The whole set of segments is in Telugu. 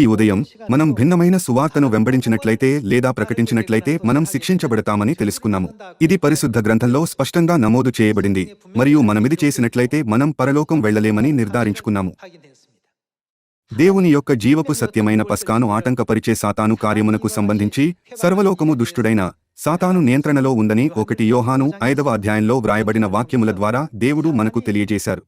ఈ ఉదయం మనం భిన్నమైన సువార్తను వెంబడించినట్లయితే లేదా ప్రకటించినట్లయితే మనం శిక్షించబడతామని తెలుసుకున్నాము. ఇది పరిశుద్ధ గ్రంథంలో స్పష్టంగా నమోదు చేయబడింది మరియు మనమిది చేసినట్లయితే మనం పరలోకం వెళ్ళలేమని నిర్ధారించుకున్నాము. దేవుని యొక్క జీవపు సత్యమైన పస్కాను ఆటంకపరిచే సాతాను కార్యమునకు సంబంధించి సర్వలోకము దుష్టుడైన సాతాను నియంత్రణలో ఉందని ఒకటి యోహాను ఐదవ అధ్యాయంలో వ్రాయబడిన వాక్యముల ద్వారా దేవుడు మనకు తెలియజేశారు.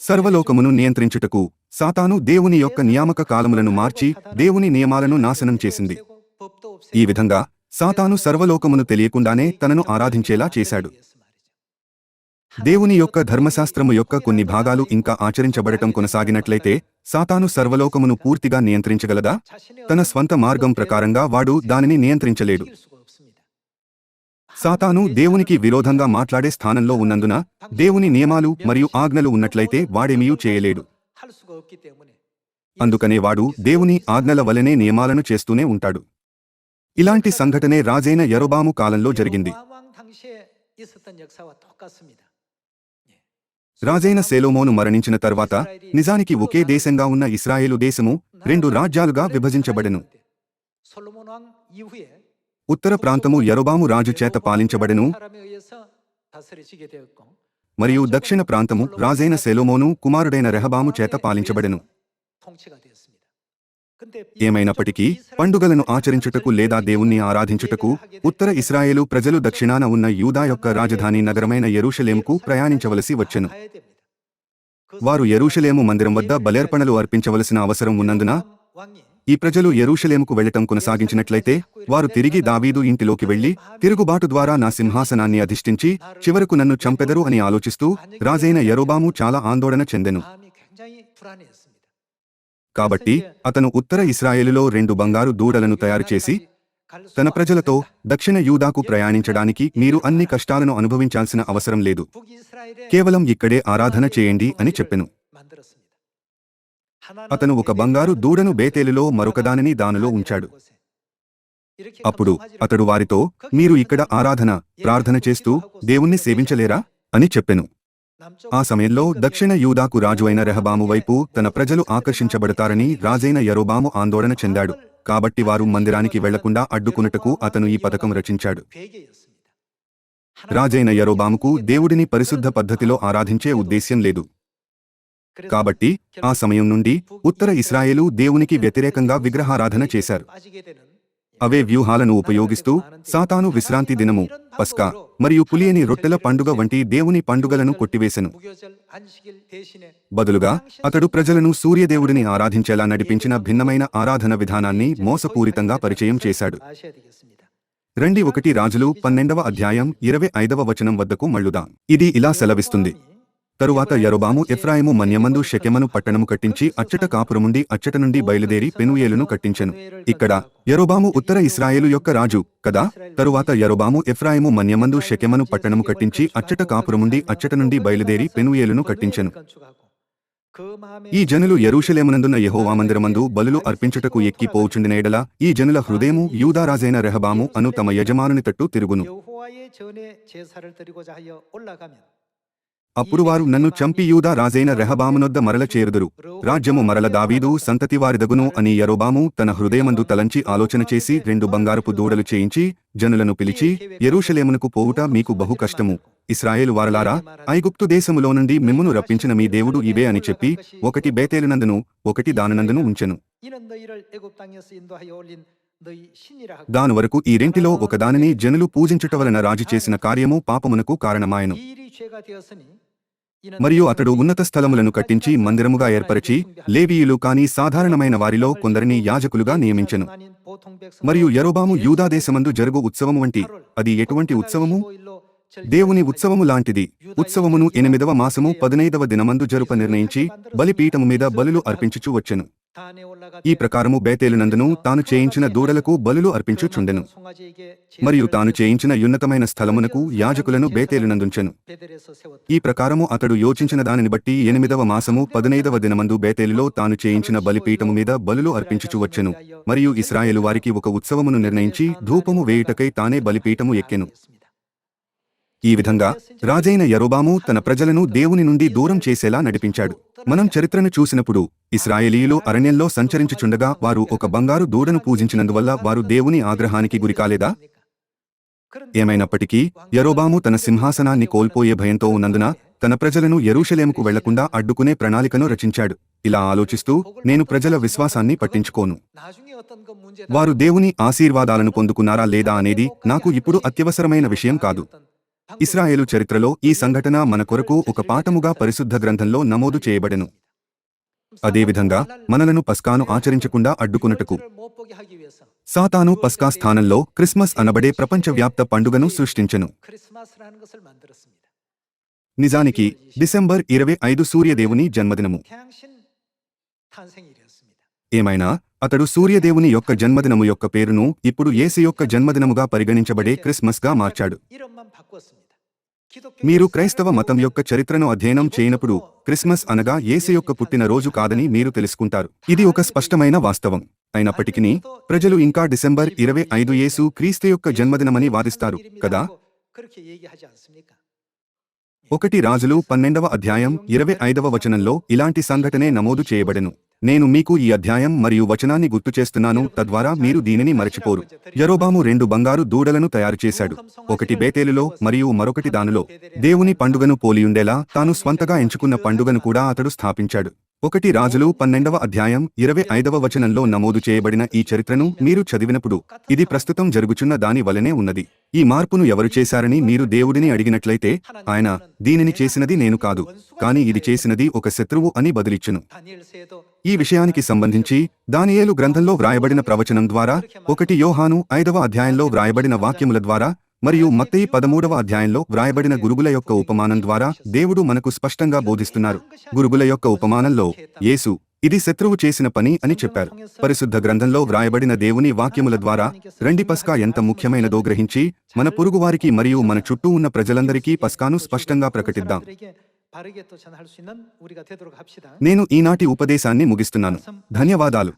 సర్వలోకమును నియంత్రించుటకు సాతాను దేవుని యొక్క నియామక కాలములను మార్చి దేవుని నియమాలను నాశనం చేసింది. ఈ విధంగా సాతాను సర్వలోకమును తెలియకుండానే తనను ఆరాధించేలా చేశాడు. దేవుని యొక్క ధర్మశాస్త్రము యొక్క కొన్ని భాగాలు ఇంకా ఆచరించబడటం కొనసాగినట్లయితే సాతాను సర్వలోకమును పూర్తిగా నియంత్రించగలదా? తన స్వంత మార్గం ప్రకారంగా వాడు దానిని నియంత్రించలేడు. సాతాను దేవునికి విరోధంగా మాట్లాడే స్థానంలో ఉన్నందున దేవుని నియమాలు మరియు ఆజ్ఞలు ఉన్నట్లయితే వాడేమీయూ చేయలేడు. అందుకనే వాడు దేవుని ఆజ్ఞల వలనే నియమాలను చేస్తూనే ఉంటాడు. ఇలాంటి సంఘటనే రాజైన యరోబాము కాలంలో జరిగింది. రాజైన సెలోమోను మరణించిన తర్వాత నిజానికి ఒకే దేశంగా ఉన్న ఇస్రాయేలు దేశము రెండు రాజ్యాలుగా విభజించబడెను. ఉత్తర ప్రాంతము యరొబాము రాజు చేత పాలించబడెను. మరియు దక్షిణ ప్రాంతము రాజైన సెలోమోను కుమారుడైన రెహబాము చేత పాలించబడెను. ఏమైనప్పటికీ పండుగలను ఆచరించుటకు లేదా దేవుణ్ణి ఆరాధించుటకు ఉత్తర ఇస్రాయేలు ప్రజలు దక్షిణాన ఉన్న యూదా యొక్క రాజధాని నగరమైన ఎరూషలేముకు ప్రయాణించవలసి వచ్చెను. వారు ఎరుషలేము మందిరం వద్ద బలేర్పణలు అర్పించవలసిన అవసరం ఉన్నందున ఈ ప్రజలు ఎరూషలేముకు వెళ్ళటం కొనసాగించినట్లయితే వారు తిరిగి దావీదు ఇంటిలోకి వెళ్ళి తిరుగుబాటు ద్వారా నా సింహాసనాన్ని అధిష్ఠించి చివరకు నన్ను చంపెదరు అని ఆలోచిస్తూ రాజైన యరోబాము చాలా ఆందోళన చెందెను. కాబట్టి అతను ఉత్తర ఇస్రాయేలులో రెండు బంగారు దూడలను తయారు చేసి తన ప్రజలతో దక్షిణ యూదాకు ప్రయాణించడానికి మీరు అన్ని కష్టాలను అనుభవించాల్సిన అవసరం లేదు. కేవలం ఇక్కడే ఆరాధన చేయండి అని చెప్పెను. అతను ఒక బంగారు దూడను బేతేలులో మరొకదానిని దానిలో ఉంచాడు అప్పుడు అతడు వారితో మీరు ఇక్కడ ఆరాధన ప్రార్థన చేస్తూ దేవుణ్ణి సేవించలేరా అని చెప్పెను ఆ సమయంలో దక్షిణ యూదాకు రాజు అయిన రెహబాము వైపు తన ప్రజలు ఆకర్షించబడతారని రాజైన యరోబాము ఆందోళన చెందాడు కాబట్టి వారు మందిరానికి వెళ్ళకుండా అడ్డుకున్నటకు అతను ఈ పథకం రచించాడు రాజైన యరోబాముకు దేవుడిని పరిశుద్ధ పద్ధతిలో ఆరాధించే ఉద్దేశ్యం లేదు కాబట్టి ఆ సమయం నుండి ఉత్తర ఇస్రాయేలు దేవునికి వ్యతిరేకంగా విగ్రహారాధన చేశారు. అవే వ్యూహాలను ఉపయోగిస్తూ సాతాను విశ్రాంతి దినము పస్కా మరియు పులియని రొట్టెల పండుగ వంటి దేవుని పండుగలను కొట్టివేశను. బదులుగా అతడు ప్రజలను సూర్యదేవుడిని ఆరాధించేలా నడిపించిన భిన్నమైన ఆరాధన విధానాన్ని మోసపూరితంగా పరిచయం చేశాడు రెండి ఒకటి రాజులు పన్నెండవ అధ్యాయం ఇరవై ఐదవ వచనం వద్దకు మళ్ళుదా. ఇది ఇలా సెలవిస్తుంది. తరువాత యరొబాము ఎఫ్రాయిము మన్యమందు షెకెమను పట్టణము కట్టించి అచ్చట కాపురముండి అచ్చట నుండి బయలుదేరి పెనుయేలును కట్టించెను. ఇక్కడ యరొబాము ఉత్తర ఇస్రాయేలు యొక్క రాజు కదా? తరువాత యరొబాము ఎఫ్రాయిము మన్యమందు షెకెమను పట్టణము కట్టించి అచ్చట కాపురముండి అచ్చట నుండి బయలుదేరి పెనుయేలును కట్టించెను. ఈ జనులు ఎరూషలేమునందున్న యహోవా మందిరమందు బలులు అర్పించుటకు ఎక్కి పోవుచుండిన ఈ జనుల హృదయము యూదారాజైన రెహబాము అను తమ యజమానుని తట్టు తిరుగును. అప్పుడు వారు నన్ను చంపి యూదా రాజైన రెహబామునొద్ద మరల చేరుదురు. రాజ్యము మరల దావీదు సంతతి వారిదగును అని యరోబాము తన హృదయమందు తలంచి ఆలోచన చేసి రెండు బంగారపు దూడలు చేయించి జనులను పిలిచి ఎరూషలేమునకు పోవుట మీకు బహు కష్టము. ఇస్రాయేల్ వారలారా ఐగుప్తు దేశములో నుండి మిమ్మును రప్పించిన మీ దేవుడు ఇవే అని చెప్పి ఒకటి బేతేలినందును ఒకటి దాననందును ఉంచెను. దాని వరకు ఈ రెంటిలో ఒకదానిని జనులు పూజించుట వలన రాజు చేసిన కార్యము పాపమునకు కారణమాయను. మరియు అతడు ఉన్నత స్థలములను కట్టించి మందిరముగా ఏర్పరిచి లేవీయులు కాని సాధారణమైన వారిలో కొందరిని యాజకులుగా నియమించను. మరియు యరోబాము యూదాదేశమందు జరుగు ఉత్సవము వంటి అది ఎటువంటి ఉత్సవము? దేవుని ఉత్సవము లాంటిది. ఉత్సవమును ఎనిమిదవ మాసము పదినైదవ దినమందు జరుప నిర్ణయించి బలిపీఠము మీద బలులు అర్పించుచు వచ్చెను. ఈ ప్రకారము బేతేలునందును తాను చేయించిన దూడలకు బలులు అర్పించుచుండెను. మరియు తాను చేయించిన యున్నతమైన స్థలమునకు యాజకులను బేతేలునందుంచెను. ఈ ప్రకారము అతడు యోచించిన దానిని బట్టి ఎనిమిదవ మాసము పదినైదవ దినమందు బేతేలులో తాను చేయించిన బలిపీఠము మీద బలులు అర్పించుచు వచ్చెను. మరియు ఇస్రాయేలు వారికి ఒక ఉత్సవమును నిర్ణయించి ధూపము వేయుటకై తానే బలిపీఠము ఎక్కెను. ఈ విధంగా రాజైన యరోబాము తన ప్రజలను దేవుని నుండి దూరం చేసేలా నడిపించాడు. మనం చరిత్రను చూసినప్పుడు ఇస్రాయేలీయులు అరణ్యంలో సంచరించుచుండగా వారు ఒక బంగారు దూడను పూజించినందువల్ల వారు దేవుని ఆగ్రహానికి గురికాలేదా ఏమైనప్పటికీ యరోబాము తన సింహాసనాన్ని కోల్పోయే భయంతో ఉన్నందున తన ప్రజలను ఎరూషలేముకు వెళ్ళకుండా అడ్డుకునే ప్రణాళికను రచించాడు. ఇలా ఆలోచిస్తూ నేను ప్రజల విశ్వాసాన్ని పట్టించుకోను. వారు దేవుని ఆశీర్వాదాలను పొందుకున్నారా లేదా అనేది నాకు ఇప్పుడు అత్యవసరమైన విషయం కాదు. ఇస్రాయేలు చరిత్రలో ఈ సంఘటన మన కొరకు ఒక పాఠముగా పరిశుద్ధ గ్రంథంలో నమోదు చేయబడెను. అదేవిధంగా మనలను పస్కాను ఆచరించకుండా అడ్డుకున్నటకు సాతాను పస్కా స్థానంలో క్రిస్మస్ అనబడే ప్రపంచవ్యాప్త పండుగను సృష్టించెను. నిజానికి డిసెంబర్ ఇరవై ఐదు సూర్యదేవుని జన్మదినము. ఏమైనా అతడు సూర్యదేవుని యొక్క జన్మదినము యొక్క పేరును ఇప్పుడు ఏసు యొక్క జన్మదినముగా పరిగణించబడే క్రిస్మస్గా మార్చాడు. మీరు క్రైస్తవ మతం యొక్క చరిత్రను అధ్యయనం చేయనప్పుడు క్రిస్మస్ అనగా ఏసు యొక్క పుట్టినరోజు కాదని మీరు తెలుసుకుంటారు. ఇది ఒక స్పష్టమైన వాస్తవం. అయినప్పటికీ ప్రజలు ఇంకా డిసెంబర్ ఇరవై ఐదు యేసు క్రీస్తు యొక్క జన్మదినమని వాదిస్తారు కదా? ఒకటి రాజులు పన్నెండవ అధ్యాయం ఇరవై ఐదవ వచనంలో ఇలాంటి సంఘటనే నమోదు చేయబడెను. నేను మీకు ఈ అధ్యాయం మరియు వచనాన్ని గుర్తు చేస్తున్నాను తద్వారా మీరు దీనిని మరచిపోరు. యరోబాము రెండు బంగారు దూడలను తయారు చేశాడు. ఒకటి బేతేలులో మరియు మరొకటి దానిలో. దేవుని పండుగను పోలియుండేలా తాను స్వంతగా ఎంచుకున్న పండుగను కూడా అతడు స్థాపించాడు. ఒకటి రాజులు పన్నెండవ అధ్యాయం ఇరవై ఐదవ వచనంలో నమోదు చేయబడిన ఈ చరిత్రను మీరు చదివినప్పుడు ఇది ప్రస్తుతం జరుగుచున్న దాని వలనే ఉన్నది. ఈ మార్పును ఎవరు చేశారని మీరు దేవుడిని అడిగినట్లయితే ఆయన దీనిని చేసినది నేను కాదు కాని ఇది చేసినది ఒక శత్రువు అని బదిలిచ్చును. ఈ విషయానికి సంబంధించి దానియేలు గ్రంథంలో వ్రాయబడిన ప్రవచనం ద్వారా ఒకటి యోహాను ఐదవ అధ్యాయంలో వ్రాయబడిన వాక్యముల ద్వారా మరియు మత్తయి పదమూడవ అధ్యాయంలో వ్రాయబడిన గురుగుల యొక్క ఉపమానం ద్వారా దేవుడు మనకు స్పష్టంగా బోధిస్తున్నారు. గురుగుల యొక్క ఉపమానంలో యేసు ఇది శత్రువు చేసిన పని అని చెప్పారు. పరిశుద్ధ గ్రంథంలో వ్రాయబడిన దేవుని వాక్యముల ద్వారా రెండి పస్కా ఎంత ముఖ్యమైనదో గ్రహించి మన పురుగువారికి మరియు మన చుట్టూ ఉన్న ప్రజలందరికీ పస్కాను స్పష్టంగా ప్రకటిద్దాం. నేను ఈనాటి ఉపదేశాన్ని ముగిస్తున్నాను. ధన్యవాదాలు.